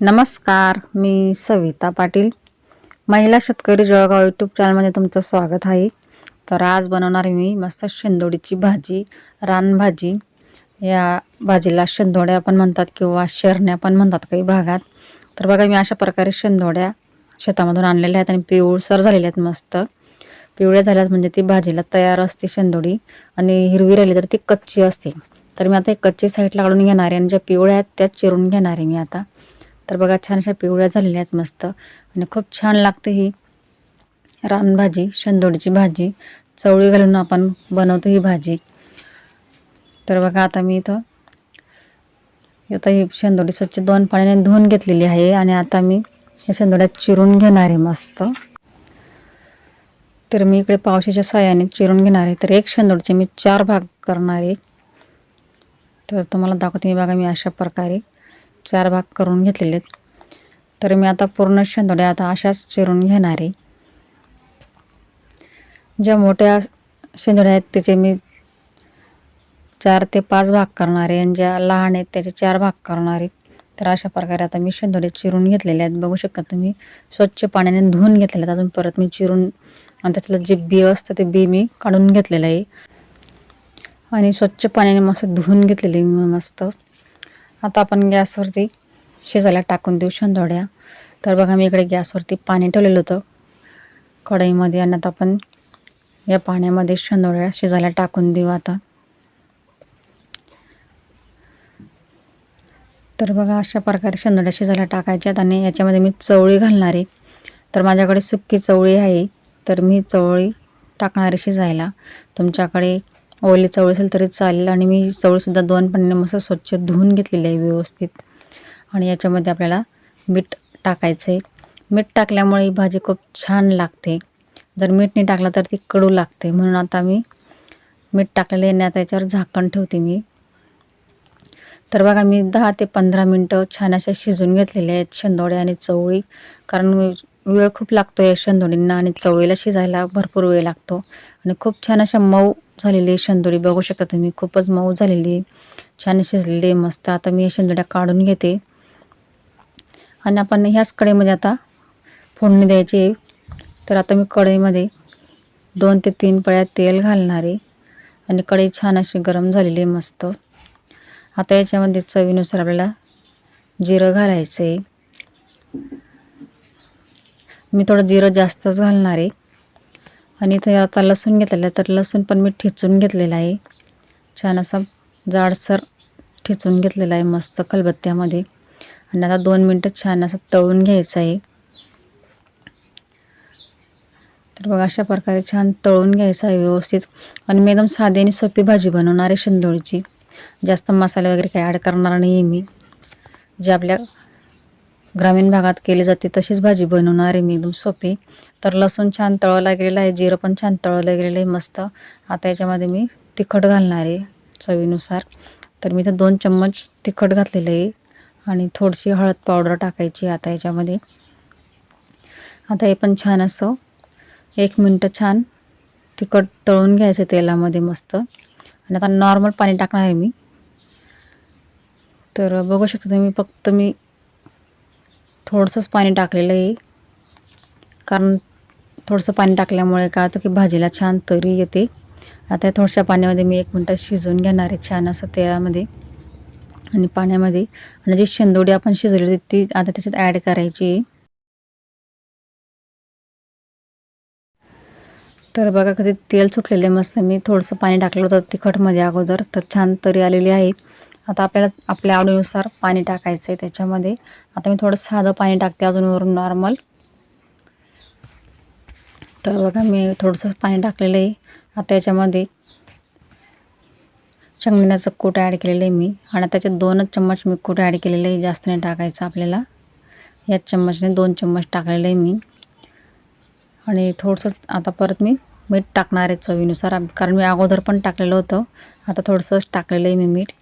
नमस्कार मी सविता पाटील. महिला शेतकरी जळगाव यूट्यूब चॅनलमध्ये तुमचं स्वागत आहे. तर आज बनवणार आहे मी मस्त शेंदोडीची भाजी रानभाजी या भाजीला शेंदोड्या पण म्हणतात किंवा शेरण्या पण म्हणतात काही भागात. तर बघा मी अशा प्रकारे शेंदोड्या शेतामधून आणलेल्या आहेत आणि पिवळसर झालेल्या आहेत मस्त. पिवळ्या झाल्यात म्हणजे ती भाजीला तयार असते शेंदोडी आणि हिरवी राहिली तर ती कच्ची असते. तर मी आता एक कच्ची साईडला काढून घेणार आहे आणि ज्या पिवळ्या आहेत त्या चिरून घेणार आहे मी आता. तर बघा छानशा पिवळ्या झालेल्या आहेत मस्त. आणि खूप छान लागते ही रानभाजी शेंदोडीची भाजी. चवळी घालून आपण बनवतो ही भाजी. तर बघा आता मी इथं आता ही शेंदोडी स्वच्छ दोन पाण्याने धुवून घेतलेली आहे आणि आता मी या शेंदोड्यात चिरून घेणार आहे मस्त. तर मी इकडे पावसाच्या साह्याने चिरून घेणार आहे. तर एक शेंदोडचे मी चार भाग करणार आहे. तर तुम्हाला दाखवते बघा मी अशा प्रकारे. चार भाग करून घेतलेले आहेत. तर मी आता पूर्ण शेंदोड्या आता अशाच चिरून घेणार आहे. ज्या मोठ्या शेंदोड्या आहेत त्याचे मी चार ते पाच भाग करणार आहे आणि ज्या लहान आहेत त्याचे चार भाग करणार आहे. तर अशा प्रकारे आता मी शेंदोडे चिरून घेतलेले आहेत. बघू शकता तुम्ही स्वच्छ पाण्याने धुवून घेतलेले आहेत. अजून परत मी चिरून आणि त्यातलं जे बी असतं ते बी मी काढून घेतलेलं आहे. आणि स्वच्छ पाण्याने मस्त धुवून घेतलेले मी मस्त. आता आपण गॅसवरती शिजायला टाकून देऊ शेंदोड्या. तर बघा मी इकडे गॅसवरती पाणी ठेवलेलं होतं. कढईमध्ये आणि आता आपण या पाण्यामध्ये शेंदोड्या शिजायला टाकून देऊ आता. तर बघा अशा प्रकारे शेंदोड्या शिजायला टाकायच्यात आणि याच्यामध्ये मी चवळी घालणार आहे. तर माझ्याकडे सुक्की चवळी आहे. तर मी चवळी टाकणार आहे शिजायला. तुमच्याकडे ओली चवळी असेल तरी चालेल. आणि मी चवळीसुद्धा दोन पाण्याने मस्त स्वच्छ धुवून घेतलेली आहे व्यवस्थित. आणि याच्यामध्ये आपल्याला मीठ टाकायचं आहे मीठ टाकल्यामुळे ही भाजी खूप छान लागते. जर मीठ नाही टाकलं तर ती कडू लागते. म्हणून आता मी मीठ टाकलेलं आहे. आता याच्यावर झाकण ठेवते मी. तर बघा मी दहा ते पंधरा मिनटं छान अशा शिजून घेतलेले आहेत. शेंदोडे आणि चवळी. कारण वेळ खूप लागतो या शेंदोडींना आणि चवळीला शिजायला भरपूर वेळ लागतो. आणि खूप छान अशा मऊ झालेली आहे शेंदोडी बघू शकता तुम्ही. खूपच मऊ झालेली आहे छान शिजलेली मस्त. आता मी या शेंदोड्या काढून घेते. आणि आपण ह्याच कढईमध्ये आता फोडणी द्यायची आहे. तर आता मी कढईमध्ये दोन ते तीन पळ्या तेल घालणार आहे. आणि कढई छान अशी गरम झालेली आहे मस्त. आता याच्यामध्ये चवीनुसार आपल्याला जिरं घालायचं आहे. मी थोडं जिरं जास्तच घालणार आहे. आणि इथे आता लसूण घेतलेलं आहे तर लसूण पण मी ठेचून घेतलेला आहे. छान असा जाडसर ठेचून घेतलेला आहे मस्त खलबत्त्यामध्ये. आणि आता दोन मिनटं छान असं तळून घ्यायचं आहे. तर बघा अशा प्रकारे छान तळून घ्यायचं आहे व्यवस्थित. आणि मी एकदम साधी आणि सोपी भाजी बनवणार आहे शेंदोळीची. जास्त मसाले वगैरे काही ॲड करणार नाही आहे मी. जे आपल्या ग्रामीण भागात केली जाते तशीच भाजी बनवणार आहे मी एकदम सोपी. तर लसूण छान तळवला गेलेलं आहे जिरं पण छान तळवलं गेलेलं आहे मस्त. आता याच्यामध्ये मी तिखट घालणार आहे चवीनुसार. तर मी तर दोन चम्मच तिखट घातलेलं आहे आणि थोडीशी हळद पावडर टाकायची आता याच्यामध्ये. आता हे पण छान असं एक मिनटं छान तिखट तळून घ्यायचं तेलामध्ये मस्त. आणि आता नॉर्मल पाणी टाकणार आहे मी. तर बघू शकता तुम्ही फक्त मी थोडंसंच पाणी टाकलेलं आहे. कारण थोडंसं पाणी टाकल्यामुळे काय होतं की भाजीला छान तरी येते. आता थोडशा पाण्यामध्ये मी एक मिनटं शिजवून घेणार आहे छान असं तेलामध्ये आणि पाण्यामध्ये. आणि जी शेंदोडी आपण शिजवली होती ती आता त्याच्यात ॲड करायची आहे. तर बघा कधी तेल सुटलेले मस्त. मी थोडंसं पाणी टाकलं होतं तिखटमध्ये अगोदर. तर छान तरी आलेली आहे. आता आपल्याला आपल्या आवडीनुसार पाणी टाकायचं आहे त्याच्यामध्ये. आता मी थोडं साधं पाणी टाकते अजून वरून नॉर्मल तर बघा मी थोडंसं पाणी टाकलेलं आहे. आता याच्यामध्ये शेंगदाण्याचं कूट ॲड केलेलं आहे मी. आणि त्याच्यात दोनच चम्मच मी कूट ॲड केलेलं आहे. जास्त नाही टाकायचं आपल्याला. याच चम्मचने दोन चम्मच टाकलेलं आहे मी. आणि थोडंसं आता परत मी मीठ टाकणार आहे चवीनुसार. कारण मी अगोदर पण टाकलेलं होतं. आता थोडंसंच टाकलेलं आहे मी मीठ.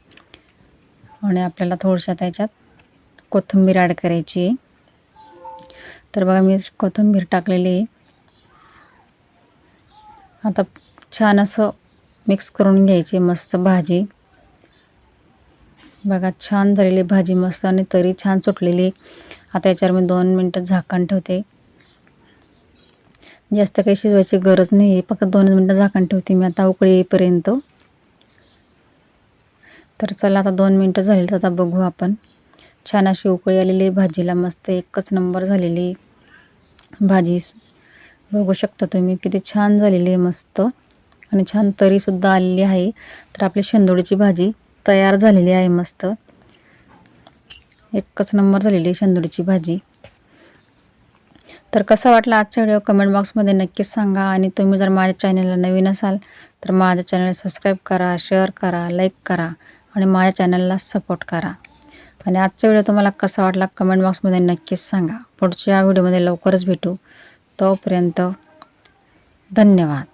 आणि आपल्याला थोडशा त्याच्यात कोथिंबीर ॲड करायची आहे. तर बघा मी कोथिंबीर टाकलेली आहे. आता छान असं मिक्स करून घ्यायची मस्त भाजी. बघा छान झालेली भाजी मस्त आणि तरी छान सुटलेली आता याच्यावर मी दोन मिनटं झाकण ठेवते. जास्त काही शिजवायची गरज नाही आहे फक्त दोन मिनटं झाकण ठेवते मी आता उकळी येईपर्यंत. तर चला आता दोन मिनटं झाली तर आता बघू आपण. छान अशी उकळी आलेली आहे भाजीला मस्त एकच नंबर झालेली भाजी. बघू शकता तुम्ही किती छान झालेली आहे मस्त. आणि छान तरीसुद्धा आलेली आहे. तर आपली शेंदोळीची भाजी तयार झालेली आहे मस्त. एकच नंबर झालेली आहे शेंदोळीची भाजी. तर कसा वाटला आजचा व्हिडिओ कमेंट बॉक्समध्ये नक्कीच सांगा. आणि तुम्ही जर माझ्या चॅनलला नवीन असाल तर माझ्या चॅनल सबस्क्राईब करा शेअर करा लाईक करा. आणि माझ्या चॅनलला सपोर्ट करा. आणि आजचा व्हिडिओ तुम्हाला कसा वाटला कमेंट बॉक्समध्ये नक्कीच सांगा. पुढच्या व्हिडिओमध्ये लवकरच भेटू. तोपर्यंत धन्यवाद.